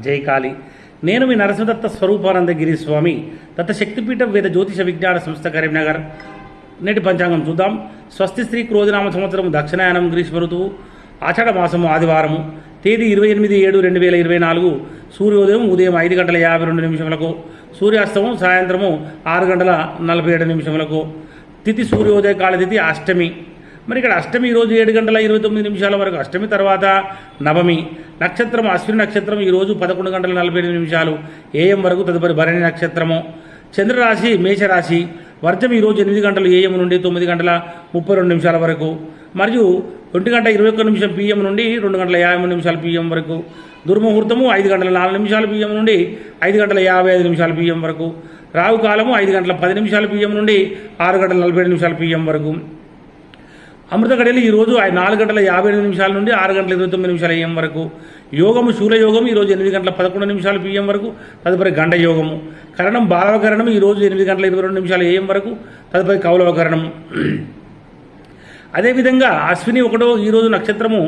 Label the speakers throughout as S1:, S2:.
S1: జై కాళి. నేను మీ నరసింహదత్త స్వరూపానందగిరి స్వామి. దత్త శక్తిపీఠం వేద జ్యోతిష విజ్ఞాన సంస్థ కరీంనగర్. నేటి పంచాంగం చూద్దాం. స్వస్తి శ్రీ క్రోధనామ సంవత్సరం దక్షిణాయనం గ్రీష్మ ఋతువు ఆషాఢ మాసము ఆదివారము. తేదీ ఇరవై ఎనిమిది ఏడు రెండు వేల ఇరవై నాలుగు. సూర్యోదయం ఉదయం ఐదు గంటల యాభై రెండు నిమిషములకు. సూర్యాస్తమం సాయంత్రము ఆరు గంటల నలభై ఏడు నిమిషములకు. తిథి సూర్యోదయ కాల తిథి అష్టమి. మరి ఇక్కడ అష్టమి ఈరోజు ఏడు గంటల ఇరవై తొమ్మిది నిమిషాల వరకు. అష్టమి తర్వాత నవమి. నక్షత్రం అశ్విని నక్షత్రం ఈరోజు పదకొండు గంటల నలభై ఎనిమిది నిమిషాలు. ఏఎం వరకు తదుపరి భరణి నక్షత్రము. చంద్రరాశి మేషరాశి. వర్జం ఈరోజు ఎనిమిది గంటలు ఏఎం నుండి తొమ్మిది గంటల ముప్పై రెండు నిమిషాల వరకు. మరియు ఒంటి గంట ఇరవై ఒక్క నిమిషం పిఎం నుండి రెండు గంటల యాభై మూడు పిఎం వరకు. దుర్ముహూర్తము ఐదు గంటల నాలుగు నిమిషాల పిఎం నుండి ఐదు గంటల యాభై ఐదు నిమిషాల పిఎం వరకు. రావు కాలము ఐదు గంటల పది నిమిషాల పిఎం నుండి ఆరు గంటల నలభై ఏడు నిమిషాల పిఎం వరకు. అమృత గడియలు ఈరోజు ఆయన నాలుగు గంటల యాభై ఎనిమిది నిమిషాల నుండి ఆరు గంటల ఇరవై తొమ్మిది నిమిషాల ఏఎం వరకు. యోగము శూలయోగం ఈరోజు ఎనిమిది గంటల పదకొండు నిమిషాలు పిఎం వరకు తదుపరి గండ యోగము కరణం బాలవకరణం ఈరోజు ఎనిమిది గంటల ఇరవై రెండు నిమిషాల ఏఎం వరకు తదుపరి కౌలవకరణం. అదేవిధంగా అశ్విని ఒకటో ఈరోజు నక్షత్రము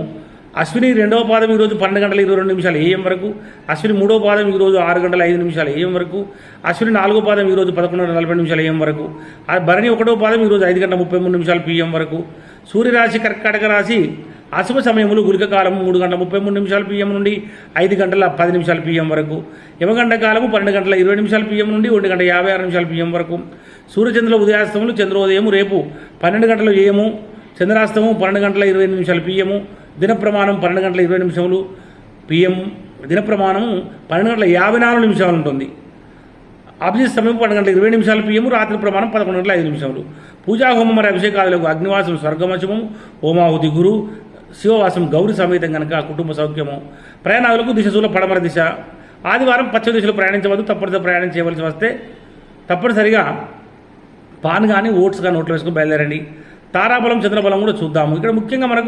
S1: అశ్విని రెండవ పాదం ఈరోజు పన్నెండు గంటల ఇరవై రెండు నిమిషాలు ఏఎం వరకు. అశ్విని మూడో పాదం ఈరోజు ఆరు గంటల ఐదు నిమిషాలు ఏఎం వరకు. అశ్విని నాలుగో పాదం ఈరోజు పదకొండు గంటల నలభై నిమిషాలు ఏఎం వరకు. భరణి ఒకటో పాదం ఈరోజు ఐదు గంటల ముప్పై మూడు నిమిషాలు పిఎం వరకు. సూర్యరాశి కర్కాటక రాశి అశుభ సమయములు గురిక కాలం మూడు గంటల ముప్పై మూడు నిమిషాలు పిఎం నుండి ఐదు గంటల పది నిమిషాలు పిఎం వరకు. యమగంట కాలము పన్నెండు గంటల ఇరవై నిమిషాలు పిఎం నుండి ఒంటి గంట యాభై ఆరు నిమిషాలు పిఎం వరకు. సూర్యచంద్రుల ఉదయాస్తములు చంద్రోదయం రేపు పన్నెండు గంటల ఏము చంద్రాస్తము పన్నెండు గంటల ఇరవై నిమిషాలు పిఎము. దిన ప్రమాణం పన్నెండు గంటల ఇరవై నిమిషములు. పిఎం దినప్రమాణము పన్నెండు గంటల యాభై నాలుగు నిమిషాలు ఉంటుంది. అభిజిత్ సమయం పన్నెండు గంటల ఇరవై నిమిషాలు పిఎము రాత్రి ప్రమాణం పదకొండు గంటల ఐదు నిమిషాలు పూజా హోమం మరి అభిషేకాదులకు అగ్నివాసం స్వర్గమశము హోమాహుతి గురు శివవాసం గౌరి సమేతం కనుక కుటుంబ సౌఖ్యము. ప్రయాణాలకు దిశ పడమర దిశ. ఆదివారం పశ్చిమ దిశలో ప్రయాణించవద్దు తప్పనిసరి ప్రయాణం చేయవలసి వస్తే తప్పనిసరిగా పాన్ కానీ ఓట్స్ కానీ ఓట్లు వేసుకుని బయలుదేరండి. తారాబలం చంద్రబలం కూడా చూద్దాము. ఇక్కడ ముఖ్యంగా మనకు